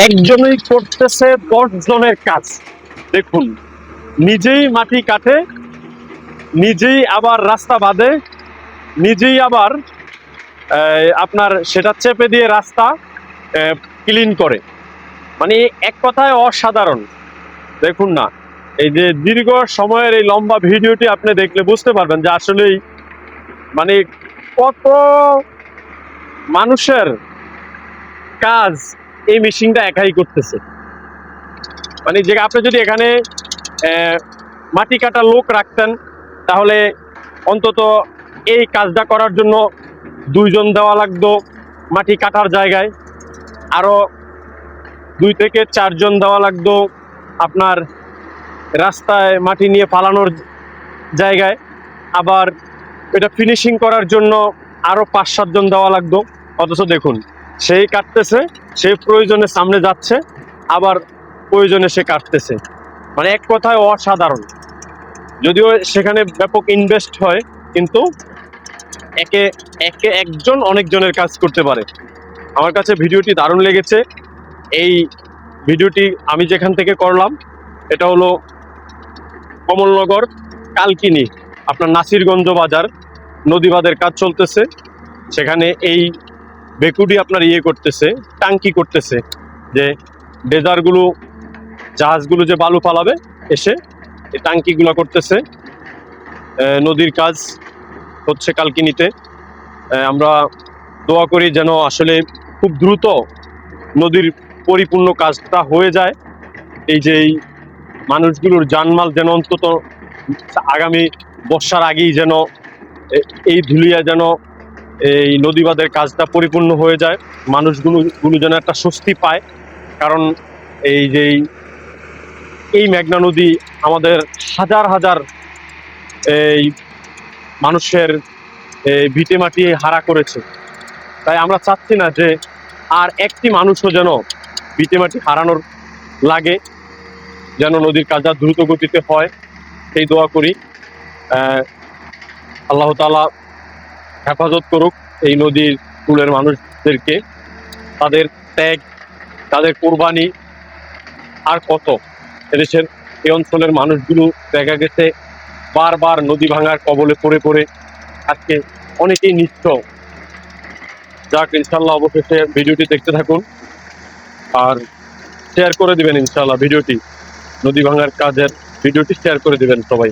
একজনই করতেছে দশ জনের কাজ। দেখুন, নিজেই মাটি কাটে, নিজেই আবার রাস্তা বাঁধে, নিজেই আবার আপনার সেটা চেপে দিয়ে রাস্তা ক্লিন করে। মানে এক কথায় অসাধারণ। দেখুন না, এই যে দীর্ঘ সময়ের এই লম্বা ভিডিওটি আপনি দেখলে বুঝতে পারবেন যে আসলেই মানে কত মানুষের কাজ এই মেশিনটা একাই করতেছে। মানে যে আপনি যদি এখানে মাটি কাটা লোক রাখতেন, তাহলে অন্তত এই কাজটা করার জন্য দুইজন দেওয়া লাগতো মাটি কাটার জায়গায়। আরও দুই থেকে চারজন দেওয়া লাগতো আপনার রাস্তায় মাটি নিয়ে ফালানোর জায়গায়। আবার এটা ফিনিশিং করার জন্য আরও পাঁচ সাতজন দেওয়া লাগতো। অথচ দেখুন সেই কাটতেছে, সে প্রয়োজনে সামনে যাচ্ছে, আবার প্রয়োজনে সে কাটতেছে। মানে এক কথায় অসাধারণ। যদিও সেখানে ব্যাপক ইনভেস্ট হয়, কিন্তু একে একে একজন অনেকজনের কাজ করতে পারে। আমার কাছে ভিডিওটি দারুণ লেগেছে। এই ভিডিওটি আমি যেখান থেকে করলাম, এটা হলো কমলনগর কালকিনি, আপনার নাসিরগঞ্জ বাজার, নদীবাদের কাজ চলতেছে। সেখানে এই বেকুডি আপনার ইয়ে করতেছে, টাঙ্কি করতেছে, যে ডেজারগুলো জাহাজগুলো যে বালু পালাবে, এসে এই টাঙ্কিগুলো করতেছে। নদীর কাজ হচ্ছে কালকিনিতে আমরা দোয়া করি যেন আসলে খুব দ্রুত নদীর পরিপূর্ণ কাজটা হয়ে যায়। এই যে এই মানুষগুলোর জানমাল যেন অন্তত আগামী বর্ষার আগেই যেন এই ধুলিয়া যেন এই নদীবাদের কাজটা পরিপূর্ণ হয়ে যায়। মানুষগুলো গুলো যেন একটা স্বস্তি পায়। কারণ এই যে এই- মেঘনা নদী আমাদের হাজার হাজার এই মানুষের ভিটে মাটি হারা করেছে। তাই আমরা চাচ্ছি না যে আর একটি মানুষও যেন ভিটে মাটি হারানোর লাগে যেন নদীর কাজটা দ্রুত গতিতে হয়। সেই দোয়া করি। আহ, আল্লাহ তাআলা হেফাজত করুক এই নদীর কূলের মানুষদেরকে। তাদের ত্যাগ, তাদের কোরবানি আর কত? এদেশের এই অঞ্চলের মানুষগুলো দেখা গেছে বারবার নদী ভাঙার কবলে পড়ে পড়ে আজকে অনেকেই নিচ্ছ যাক, ইনশাল্লাহ অবশেষে ভিডিওটি দেখতে থাকুন আর শেয়ার করে দিবেন ইনশাল্লাহ ভিডিওটি। নদী ভাঙার কাজের ভিডিওটি শেয়ার করে দিবেন সবাই।